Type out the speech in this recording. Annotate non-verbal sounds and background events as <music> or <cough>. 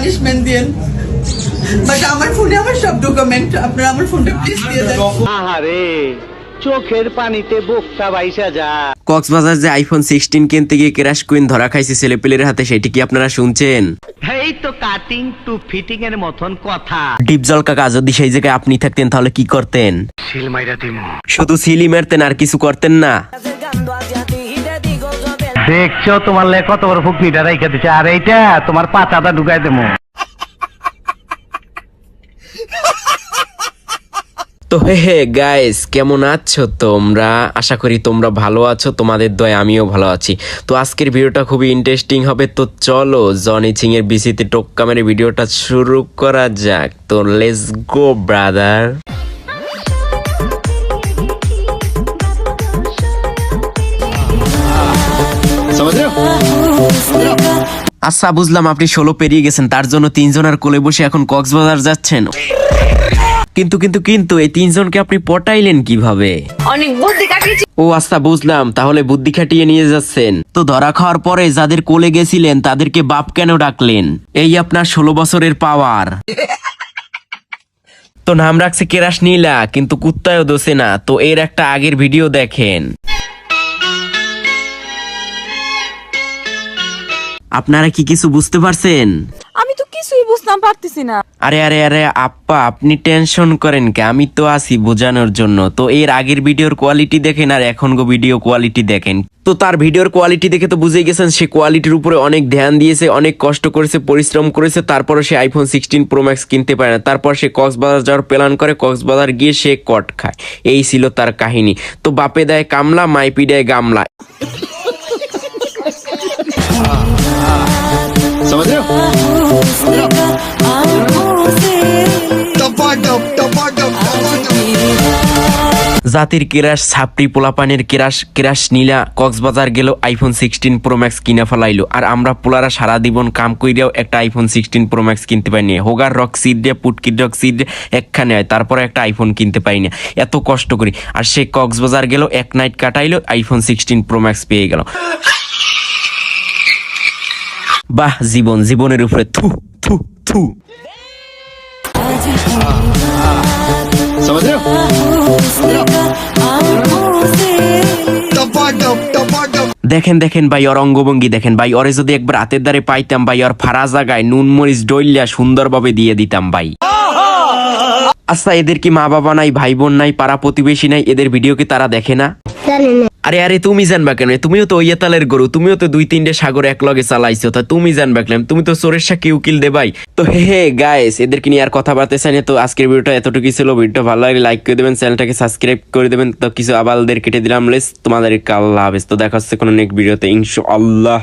Punishment দিয়েন but আমার ফোনে আমার সব ডকুমেন্ট আপনারা আমার ফোনটা প্লিজ দিয়ে দেন। আহারে চোখের পানিতে বোকটা বাইসা যা। কক্সবাজার যে আইফোন সিক্সটিন কিনতে গিয়ে ক্রাশ কুইন ধরা খাইছে ছেলেপেলের হাতে সেটি কি আপনারা শুনছেন? এই তো কাটিং টু ফিটিং এর মতন কথা। ডিপজল কাকা যদি সেই জায়গায় আপনি থাকতেন তাহলে কি করতেন? শিল মাইরা দিমু। শুধু সিলি মারতেন আর কিছু করতেন না। দেখছ তোমার লে কত বড় ফুকনিটা রাইখা দিছে? আর এইটা তোমার পাতাটা ঢুকাই দেবো। তো হে হে গাইস কেমন আছো তোমরা? আশা করি তোমরা ভালো আছো, তোমাদের দয় আমিও ভালো আছি। তো আজকের ভিডিওটা খুবই ইন্টারেস্টিং হবে। তো চলো জনি চিং এর বিসিতে টোক্কা মেরে ভিডিওটা শুরু করা যাক। তো লেটস গো ব্রাদার আচ্ছা বুঝলাম আপনি ষোলো পেরিয়ে গেছেন তার জন্য তিনজনের কোলে বসে এখন কক্সবাজার যাচ্ছেন। কিন্তু কিন্তু কিন্তু এই তিনজনকে আপনি পটাইলেন কীভাবে? অনেক বুদ্ধি কাটিয়েছি। ও আচ্ছা বুঝলাম তাহলে বুদ্ধি খাটিয়ে নিয়ে যাচ্ছেন। তো ধরা খাওয়ার পরে যাদের কোলে গেছিলেন তাদেরকে বাপ কেন ডাকলেন? এই আপনার ষোলো বছরের পাওয়ার। তো নাম রাখছে কেরাস নীলা কিন্তু কুত্তায়ও দোষে না। তো এর একটা আগের ভিডিও দেখেন। আপনারা কি কিছু বুঝতে পারছেন? আমি তো কিছুই বুঝতাম পারতেছি না। আরে আরে আরে আপ্পা আপনি টেনশন করেন কে? আমি তো আছি বোঝানোর জন্য। তো এর আগের ভিডিওর কোয়ালিটি দেখেন আর এখন গো ভিডিও কোয়ালিটি দেখেন। তো তার ভিডিওর কোয়ালিটি দেখে তো বুঝে গেছেন সে কোয়ালিটির উপরে অনেক ধ্যান দিয়েছে অনেক কষ্ট করেছে পরিশ্রম করেছে তারপরে সে আইফোন সিক্সটিন প্রো ম্যাক্স কিনতে পারে না। তারপর সে কক্সবাজার যাওয়ার প্ল্যান করে কক্সবাজার গিয়ে সে কট খায়। এই ছিল তার কাহিনী। তো বাপে দেয় কামলা মাইপি দেয় গামলা। <laughs> জাতির কেরাস ছাপড়ি পোলাপানের কেরাস কেরাস নীলা কক্সবাজার গেল আইফোন সিক্সটিন প্রো ম্যাক্স কিনে ফেলাইলো। আর আমরা পোলারা সারা জীবন কাম কইরাও একটা আইফোন সিক্সটিন প্রো ম্যাক্স কিনতে পারিনি হোগার রক সিট দিয়ে পুটকির রক সিড একখানে হয় তারপরে একটা আইফোন কিনতে পারি না। এত কষ্ট করি। আর সে কক্সবাজার গেল এক নাইট কাটাইলো আইফোন সিক্সটিন প্রো ম্যাক্স পেয়ে গেল। বাহ জীবন জীবনের উপরে থু থু থু। দেখেন দেখেন ভাই ওর অঙ্গভঙ্গি দেখেন ভাই ওরে যদি একবার হাতের দ্বারে পাইতাম ভাই ওর ফারা জায়গায় নুন মরিচ ডইলিয়া সুন্দরভাবে দিয়ে দিতাম ভাই। আচ্ছা এদের কি মা বাবা নাই ভাই বোন নাই পাড়া প্রতিবেশী নাই এদের ভিডিও কি তারা দেখে না। আরে আরে, তুমি জানবা কেন? তুমিও তো ইয়েতালের গরু, তুমিও তো দুই তিনটে সাগর এক লগে চালাইছো, তা তুমি জানবা কেন? তুমি তো চোরের সাথে উকিল দেবাই তো হে হে গাইস এদেরকে নিয়ে আর কথা বলতে চাই না, তো আজকের ভিডিওটা এতটুকুই ছিল। ভিডিওটা ভালো লাগলে লাইক করে দেবেন, চ্যানেলটাকে সাবস্ক্রাইব করে দেবেন। তো কিছু আবালদের কেটে দিলাম লেস তোমাদের আল্লাহ হাফেজ। তো দেখা হচ্ছে কোনো নেক্সট ভিডিওতে ইনশাআল্লাহ।